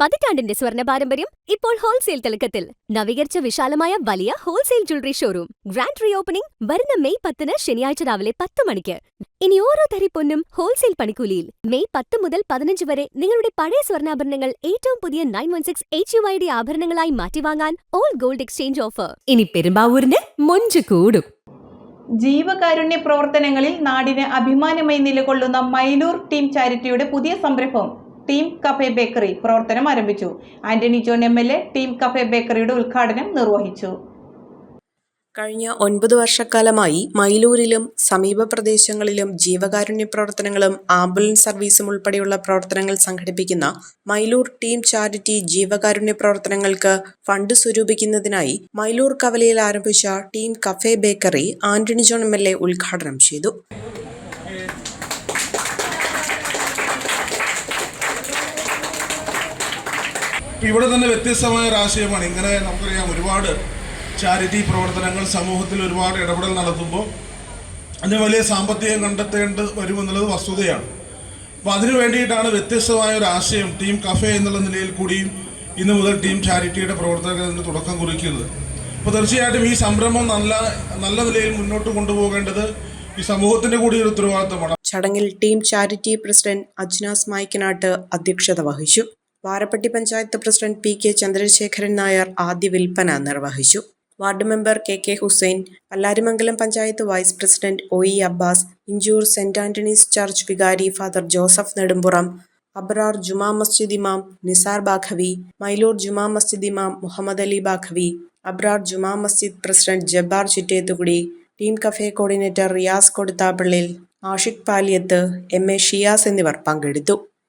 പതിറ്റാണ്ടിന്റെ സ്വർണ പാരമ്പര്യം ഇപ്പോൾ ഹോൾസെയിൽ തിളക്കത്തിൽ. നവീകരിച്ച വിശാലമായ വലിയ wholesale jewellery showroom. Grand reopening വരുന്ന മെയ് പത്തിന് ശനിയാഴ്ച രാവിലെ പത്ത് മണിക്ക്. ഇനി ഓരോ തരി പൊന്നും ഹോൾസെയിൽ പണിക്കൂലിയിൽ. മെയ് പത്ത് മുതൽ പതിനഞ്ച് വരെ നിങ്ങളുടെ പഴയ സ്വർണാഭരണങ്ങൾ ഏറ്റവും പുതിയ nine one six H U I D ആഭരണങ്ങളായി മാറ്റിവാങ്ങാൻ ഓൾ ഗോൾഡ് എക്സ്ചേഞ്ച് ഓഫർ. ഇനി പെരുമ്പാവൂരിന് മൊഞ്ച് കൂടും. ജീവകാരുണ്യ പ്രവർത്തനങ്ങളിൽ നാടിന് അഭിമാനമായി നിലകൊള്ളുന്ന മൈലൂർ ടീം ചാരിറ്റിയുടെ പുതിയ സംരംഭം. ടീം കഫേ ബേക്കറി പ്രവർത്തനം ആരംഭിച്ചു. Antony John M L A team cafe ബേക്കറിയുടെ ഉദ്ഘാടനം നിർവഹിച്ചു. കഴിഞ്ഞ ഒൻപത് വർഷക്കാലമായി മൈലൂരിലും സമീപ പ്രദേശങ്ങളിലും ജീവകാരുണ്യ പ്രവർത്തനങ്ങളും ആംബുലൻസ് സർവീസും ഉൾപ്പെടെയുള്ള പ്രവർത്തനങ്ങൾ സംഘടിപ്പിക്കുന്ന മൈലൂർ ടീം ചാരിറ്റി ജീവകാരുണ്യ പ്രവർത്തനങ്ങൾക്ക് ഫണ്ട് സ്വരൂപിക്കുന്നതിനായി മൈലൂർ കവലയിൽ ആരംഭിച്ച team cafe bakery Antony John M ഉദ്ഘാടനം ചെയ്തു. ഇവിടെ തന്നെ വ്യത്യസ്തമായ ഒരു ആശയമാണ്. ഇങ്ങനെ നമുക്കറിയാം ഒരുപാട് ചാരിറ്റി പ്രവർത്തനങ്ങൾ സമൂഹത്തിൽ ഒരുപാട് ഇടപെടൽ നടത്തുമ്പോൾ അതിന് വലിയ സാമ്പത്തികം കണ്ടെത്തേണ്ടി വരുമെന്നുള്ളത് വസ്തുതയാണ്. അപ്പോൾ അതിനു വേണ്ടിയിട്ടാണ് വ്യത്യസ്തമായ ഒരു ആശയം ടീം കഫേ എന്നുള്ള നിലയിൽ കൂടിയും ഇന്ന് മുതൽ ടീം ചാരിറ്റിയുടെ പ്രവർത്തനത്തിന് തുടക്കം കുറിക്കുന്നത്. അപ്പോൾ തീർച്ചയായിട്ടും ഈ സംരംഭം നല്ല നല്ല നിലയിൽ മുന്നോട്ട് കൊണ്ടുപോകേണ്ടത് ഈ സമൂഹത്തിന്റെ കൂടി ഒരു ഉത്തരവാദിത്തമാണ്. ചടങ്ങിൽ team charity president Ajnas Maikkanat അധ്യക്ഷത വഹിച്ചു. Varappetty panchayat president P K Chandrasekharan Nair ആദ്യ വിൽപ്പന നിർവഹിച്ചു. Ward member K K Hussain Pallarimangalam panchayat vice president O E Abbas Inchoor saint Antony's church വികാരി ഫാദർ ജോസഫ് നെടുമ്പുറം അബ്രാർ ജുമാ മസ്ജിദ് ഇമാം നിസാർ ബാഖവി മൈലൂർ ജുമാ മസ്ജിദ് ഇമാം Muhammad Ali Baqavi Abrar Juma Masjid president Jabbar Chittethukudi team cafe coordinator Riyas Koduthappallil Ashiq Paliyath M A Shiyas എന്നിവർ പങ്കെടുത്തു.